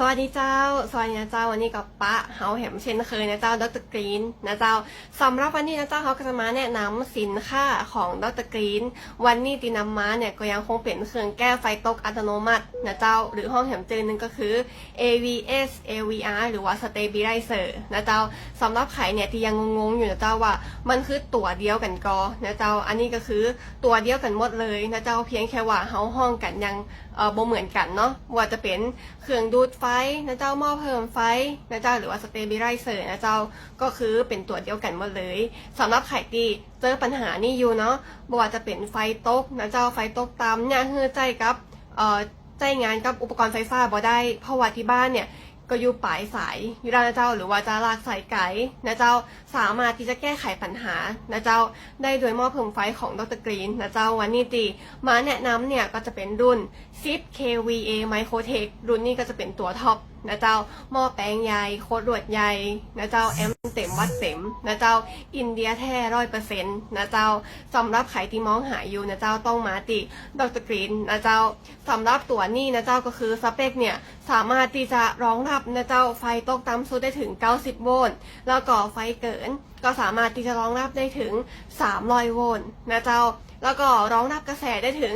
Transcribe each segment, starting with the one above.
สวัสดีเจ้า สวัสดีนะเจ้า วันนี้กับปะเฮาแหมเช่นเคยนะเจ้าดรกรีนนะเจ้าสำหรับวันนี้นะเจ้าเขาก็จะมาแนะนำสินค้าของดรกรีน วันนี้ตีนำมาเนี่ยก็ยังคงเป็นเครื่องแก้ไฟตกอัตโนมัตินะเจ้า หรือห้องแหมเจอนึงก็คือ AVS AVR หรือว่า Stabilizer นะเจ้าสำหรับใครเนี่ยที่ยังงงๆอยู่นะเจ้าว่า มันคือตัวเดียวกันกอนะเจ้า อันนี้ก็คือตัวเดียวกันหมดเลยนะเจ้าเพียงแค่ว่าเฮาห้องกันยังเออบ่เหมือนกันเนาะว่าจะเป็นเครื่องดูดไฟนะเจ้าหม้อเพิ่มไฟนะเจ้าหรือว่าสเตเบลไรเซอร์นะเจ้าก็คือเป็นตัวเดียวกันหมดเลยสำหรับไข่ตีเจอปัญหานี่อยู่เนาะบ่ว่าจะเป็นไฟตกนะเจ้าไฟตกตามเนี่ยเฮือใจกับเอ่อใจงานกับอุปกรณ์ไฟฟ้าบ่ได้เพราะว่าที่บ้านเนี่ย ก็อยู่ปลายสายอยู่ด้านนะเจ้า หรือว่าจะลากสายไกด์นะเจ้าสามารถที่จะแก้ไขปัญหานะเจ้าได้โดยหม้อเพิ่มไฟของดรกรีนนะเจ้าวันนี้ตีมาแนะนำเนี่ยก็จะเป็นรุ่น 10 kVA Microtech รุ่นนี้ก็จะเป็นตัวท็อปนะเจ้าหม้อแปลงใหญ่โคตรรวดใหญ่นะเจ้าแอมป์เต็มวัดเต็มนะเจ้าอินเดียแท้ร้อยเปอร์เซ็นต์นะเจ้าสำหรับใครที่มองหาอยู่นะเจ้าต้องมาติดรกรีนนะเจ้าสำหรับตัวนี้นะเจ้าก็คือสเปคเนี่ยสามารถที่จะรองรับนะเจ้าไฟตกต่ำสุดได้ถึง 90 โวลต์แล้วก็ไฟเกินก็สามารถที่จะรองรับได้ถึง 300 โวลต์นะเจ้าแล้วก็รองรับกระแสได้ถึง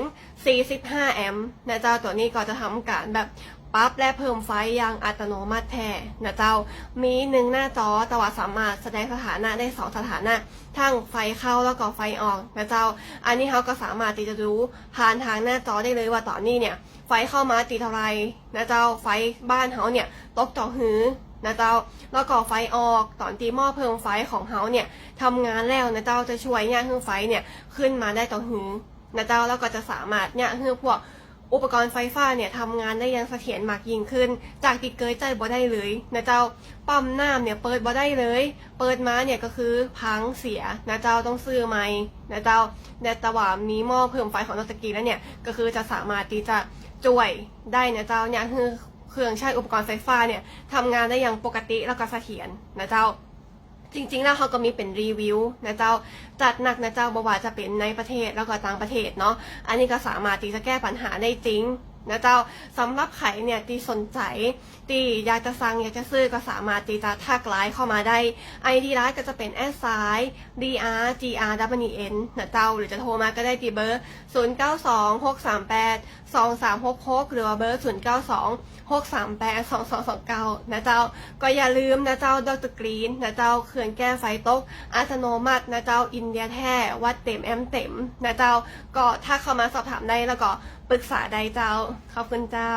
45 แอมป์นะเจ้าตัวนี้ก็จะทำการแบบ ปรั๊บและเพิ่มไฟอย่างอัตโนมัติแท้นะเจ้า มีหนึ่งหน้าจอแต่ว่าสามารถแสดงสถานะได้สองสถานะ ทั้งไฟเข้าแล้วก็ไฟออกนะเจ้า อันนี้เขาก็สามารถที่จะรู้ผ่านทางหน้าจอได้เลยว่าตอนนี้เนี่ย ไฟเข้ามาตีเท่าไรนะเจ้า ไฟบ้านเขาเนี่ยตกต่อหือนะเจ้า แล้วก็ไฟออกตอนตีหม้อเพิ่มไฟของเขาเนี่ยทำงานแล้วนะเจ้าจะช่วยเนี่ยให้ไฟเนี่ยขึ้นมาได้ต่อหือนะเจ้าแล้วก็จะสามารถเนี่ยให้พวก อุปกรณ์ไฟฟ้าเนี่ยทำงานได้อยังเสถียรมากยิ่งขึ้น จากที่เกยใจบ่ได้เลยนะเจ้าปั๊มน้ำเนี่ยเปิดบ่ได้เลย เปิดมาเนี่ยก็คือพังเสียนะเจ้าต้องซื้อใหม่นะเจ้าแต่ต่ว่ามีหม้อเพิ่มไฟของดรกีแล้วเนี่ยก็คือจะสามารถที่จะช่วยได้นะเจ้าเนี่ยคือเครื่องใช้อุปกรณ์ไฟฟ้าเนี่ยทำงานได้อย่างปกติแล้วก็เสถียรนะเจ้า จริงๆแล้วเขาก็มีเป็นรีวิวนะเจ้าจัดหนักนะเจ้าบว่าจะเป็นในประเทศแล้วก็ต่างประเทศเนาะอันนี้ก็สามารถที่จะแก้ปัญหาได้จริง นะเจ้าสำหรับใครเนี่ยที่สนใจที่อยากจะสั่งอยากจะซื้อก็สามารถที่จะทักไลน์เข้ามาได้ไอดีไลน์ก็จะเป็นแอดไซน์ dr gr w n นะเจ้าหรือจะโทรมาก็ได้ที่เบอร์ 0 9 2 6 3 8 2 3 6 6 หรือว่าเบอร์ 0 9 2 6 3 8 2 2 2 9 นะเจ้า ก็อย่าลืมนะเจ้าดรกรีนนะเจ้าเขื่อนแก้ไฟตกอัตโนมัตินะเจ้าอินเดียแท้วัดเต็มแอมเต็มนะเจ้าก็ถ้าเข้ามาสอบถามได้แล้วก็ ปรึกษาได้เจ้า ขอบคุณเจ้า